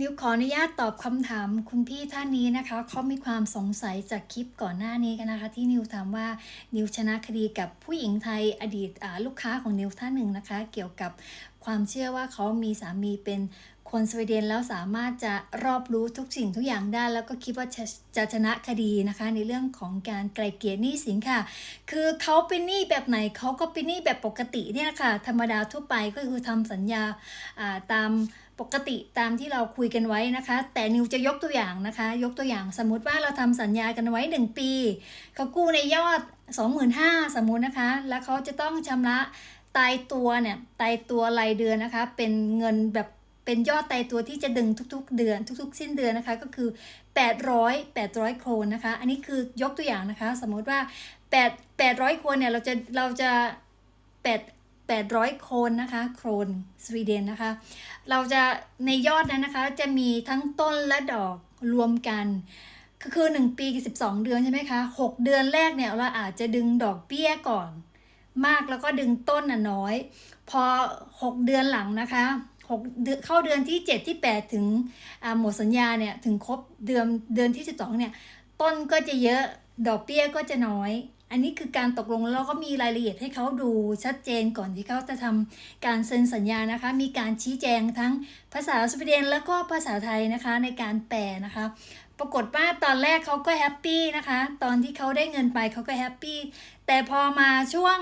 นิวขออนุญาตตอบคำถามคุณพี่ท่านนี้นะคะเขามีความสงสัยจากคลิปก่อนหน้านี้กันนะคะ ที่นิวถามว่านิวชนะคดีกับผู้หญิงไทยอดีตลูกค้าของนิวท่านหนึ่งนะคะ เกี่ยวกับความเชื่อว่าเขามีสามีเป็นคนสวีเดนแล้วสามารถจะรอบรู้ทุกสิ่งทุกอย่างได้ แล้วก็คิดว่าจะจะชนะคดีนะคะ ในเรื่องของการไกลเกลี่ยหนี้สินค่ะ คือเขาเป็นหนี้แบบไหนเขาก็เป็นหนี้แบบปกติเนี่ยแหละค่ะธรรมดาทั่วไปก็คือทำสัญญาตาม ปกติตามที่เราคุยกันไว้นะคะ แต่นิวจะยกตัวอย่างนะคะ ยกตัวอย่างสมมุติว่าเราทำสัญญากันไว้ 1 ปี เขากู้ในยอด 25,000 สมมุตินะคะ แล้วเขาจะต้องชำระตายตัวเนี่ยตายตัวรายเดือนนะคะ เป็นเงินแบบเป็นยอดตายตัวที่จะดึงทุกๆ เดือน ทุก ๆ สิ้นเดือนนะคะก็คือ 800 800 โครนนะคะ อันนี้คือยกตัวอย่างนะคะ สมมติว่า 8 800โครนเนี่ยเราจะเราจะ8 800 โครนนะคะโครนสวีเดนนะคะ เราจะในยอดนั้นนะคะจะมีทั้งต้นและดอกรวมกันก็คือ 1 ปีกับ12 เดือนใช่ไหมคะ 6 เดือนแรกเนี่ยเราอาจจะดึงดอกเบี้ยก่อน มากแล้วก็ดึงต้นน่ะน้อย พอ 6 เดือนหลังนะคะ6เดือนเข้าเดือนที่ 7 ที่ 8 ถึงหมดสัญญาเนี่ยถึงครบเดือนเดือนที่ 12เนี่ยต้นก็จะเยอะดอกเบี้ยก็จะน้อย อันนี้คือการตกลงแล้วก็มีรายละเอียดให้เขาดูชัดเจนก่อนที่เขาจะทำการเซ็นสัญญานะคะ มีการชี้แจงทั้งภาษาสวีเดนแล้วก็ภาษาไทยนะคะในการแปลนะคะ ปรากฏว่าตอนแรกเขาก็แฮปปี้นะคะ ตอนที่เขาได้เงินไปเขาก็แฮปปี้แต่พอมาช่วง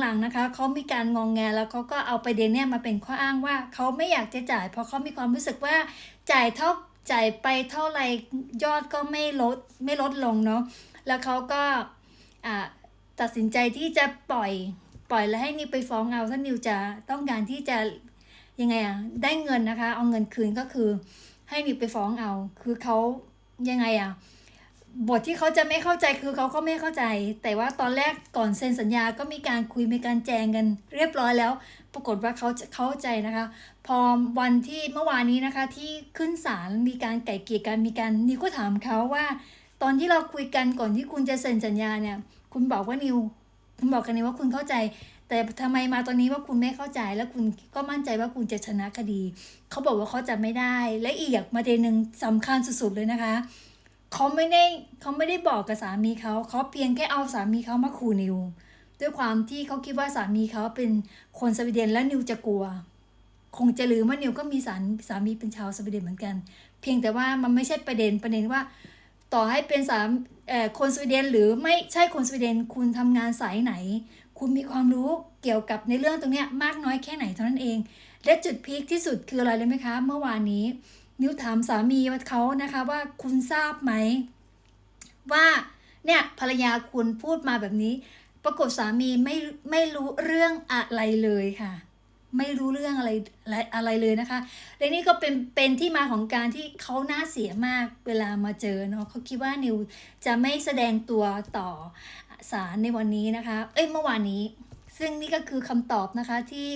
หลังๆนะคะเขามีการงองแงแล้วเขาก็เอาประเด็นเนี่ยมาเป็นข้ออ้างว่าเขาไม่อยากจะจ่าย เพราะเขามีความรู้สึกว่าจ่ายเท่าจ่ายไปเท่าไรยอดก็ไม่ลดไม่ลดลงเนาะแล้วเขาก็ ตัดสินใจที่จะปล่อยปล่อยแล้วให้นิวไปฟ้องเอาถ้านิวจะต้องการที่จะยังไงอะได้เงินนะคะ เอาเงินคืนก็คือ ให้นิวไปฟ้องเอา คือเขายังไงอะบทที่เขาจะไม่เข้าใจคือเขาก็ไม่เข้าใจ แต่ว่าตอนแรกก่อนเซ็นสัญญาก็มีการคุยมีการแจงกันเรียบร้อยแล้ว ปรากฏว่าเขาจะเข้าใจนะคะ พอวันที่เมื่อวานนี้นะคะที่ขึ้นศาลมีการไก่เกลี่ยกันมีการนิวก็ถามเขาว่า ตอนที่เราคุยกันก่อนที่คุณจะเซ็นสัญญาเนี่ย คุณบอกว่านิว คุณบอกกันนิวว่าคุณเข้าใจ แต่ทำไมมาตอนนี้ว่าคุณไม่เข้าใจ แล้วคุณก็มั่นใจว่าคุณจะชนะคดี เขาบอกว่าเขาจะไม่ได้ และอีกอย่างประเด็นหนึ่งสำคัญสุดๆเลยนะคะเขาไม่ได้เขาไม่ได้บอกกับสามีเขาเขาเพียงแค่เอาสามีเขามาขู่นิว ด้วยความที่เขาคิดว่าสามีเขาเป็นคนสวีเดนและนิวจะกลัว คงจะลืมว่านิวก็มีสาสามีเป็นชาวสวีเดนเหมือนกัน เพียงแต่ว่ามันไม่ใช่ประเด็นประเด็นว่า ต่อให้เป็นสามเอ่อคนสวีเดนหรือไม่ใช่คนสวีเดนคุณทำงานสายไหน คุณมีความรู้เกี่ยวกับในเรื่องตรงนี้มากน้อยแค่ไหนเท่านั้นเอง และจุดพีคที่สุดคืออะไรเลยไหมคะ เมื่อวานนี้ นิวถามสามีเขานะคะว่าคุณทราบไหม ว่าเนี่ยภรรยาคุณพูดมาแบบนี้ ปรากฏสามีไม่ไม่รู้เรื่องอะไรเลยค่ะ ไม่รู้เรื่องอะไรอะไรอะไรเลยนะคะและนี่ก็เป็นเป็นที่มาของการที่เขาน่าเสียมากเวลามาเจอเนาะเขาคิดว่านิวจะไม่แสดงตัวต่อศาลในวันนี้นะคะ เอ้ยเมื่อวานนี้ ซึ่งนี่ก็คือคำตอบนะคะที่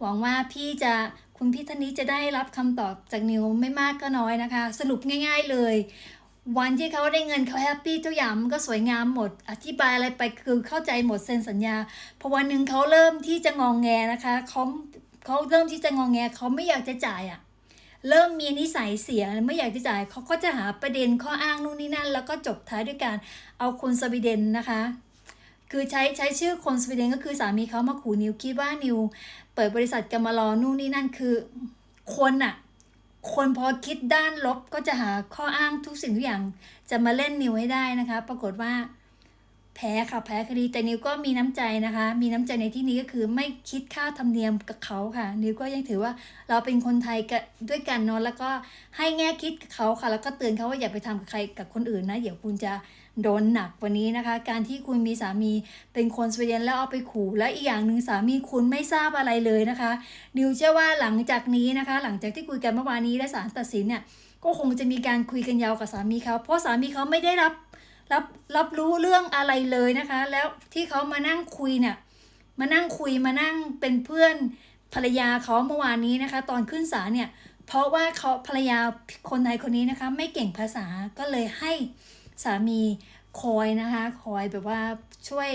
หวังว่าพี่จะคุณพี่ท่านนี้จะได้รับคำตอบจากนิวไม่มากก็น้อยนะคะ สรุปง่าย ๆเลย วันที่เขาได้เงินเขาแฮปปี้ทุกอย่างมันก็สวยงามหมด อธิบายอะไรไปคือเข้าใจหมดเซ็นสัญญาพอวันหนึ่งเขาเริ่มที่จะงองแงนะคะเขาเขาเริ่มที่จะงองแงเขาไม่อยากจะจ่ายอะ่ะเริ่มมีนิสัยเสียไม่อยากจะจ่ายเขาก็จะหาประเด็นข้ออ้างนู่นนี่นั่น แล้วก็จบท้ายด้วยการเอาคนสวีเดนนะคะ คือใช้ใช้ชื่อคนสวีเดนก็คือสามีเขามาขู่นิวคิดว่านิว เปิดบริษัทกรรมารอนู่นนี่นั่นคือคนอะ คนพอคิดด้านลบก็จะหาข้ออ้างทุกสิ่งทุกอย่าง จะมาเล่นนิวให้ได้นะคะ ปรากฏว่า แพ้ค่ะแพ้คดีแต่นิวก็มีน้ำใจนะคะ มีน้ำใจในที่นี้ก็คือไม่คิดค่าธรรมเนียมกับเขาค่ะ นิวก็ยังถือว่าเราเป็นคนไทยกันด้วยกันเนอะแล้วก็ให้แง่คิดกับเขาค่ะ แล้วก็เตือนเขาว่าอย่าไปทำกับใครกับคนอื่นนะเดี๋ยวคุณจะ โดนหนักกว่านี้นะคะ การที่คุณมีสามีเป็นคนสวีเดนแล้วเอาไปขู่และอีกอย่างหนึ่งสามีคุณไม่ทราบอะไรเลยนะคะนิวเชื่อว่าหลังจากนี้นะคะ หลังจากที่คุยกันเมื่อวานนี้และศาลตัดสินเนี่ยก็คงจะมีการคุยกันยาวกับสามีเขาเพราะสามีเขาไม่ได้รับรับรับรู้เรื่องอะไรเลยนะคะ แล้วที่เขามานั่งคุยเนี่ยมานั่งคุยมานั่งเป็นเพื่อนภรรยาเขาเมื่อวานนี้นะคะ ตอนขึ้นศาลเนี่ยเพราะว่าเขาภรรยาคนใดคนนี้นะคะ ไม่เก่งภาษาก็เลยให้ สามีคอยนะคะคอยแบบว่าช่วย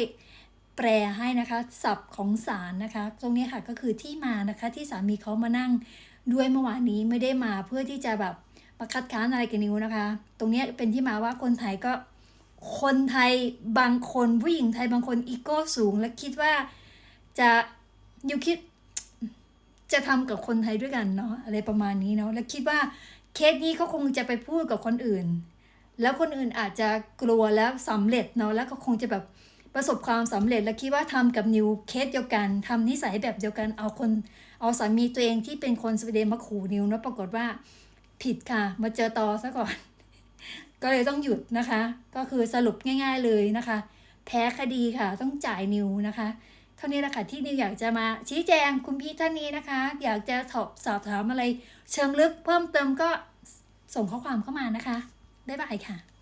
แปลให้นะคะศัพท์ของศาลนะคะ ตรงนี้ค่ะก็คือที่มานะคะที่สามีเขามานั่งด้วยเมื่อวานนี้ไม่ได้มาเพื่อที่จะแบบมาคัดค้านอะไรกับนิวนะคะ ตรงนี้เป็นที่มาว่าคนไทยก็คนไทยบางคนผู้หญิงไทยบางคนอีโก้สูง และคิดว่าจะนิวคิดจะทำกับคนไทยด้วยกันเนาะอะไรประมาณนี้เนาะและคิดว่าเคสนี้เขาคงจะไปพูดกับคนอื่น แล้วคนอื่นอาจจะกลัวแล้วสำเร็จเนาะแล้วก็คงจะแบบประสบความสำเร็จและคิดว่าทำกับนิวเคสเดียวกันทำนิสัยแบบเดียวกันเอาคนเอาสามีตัวเองที่เป็นคนสวีเดนมาขู่นิวเนาะปรากฏว่าผิดค่ะ มาเจอต่อซะก่อน ก็เลยต้องหยุดนะคะ ก็คือสรุปง่าย ๆเลยนะคะ แพ้คดีค่ะต้องจ่ายนิวนะคะเท่านี้แหละค่ะที่นิวอยากจะมาชี้แจงคุณพี่ท่านนี้นะคะ อยากจะสอบสอบถามอะไร เชิงลึกเพิ่มเติมก็ส่งข้อความเข้ามานะคะ บ๊ายบายค่ะ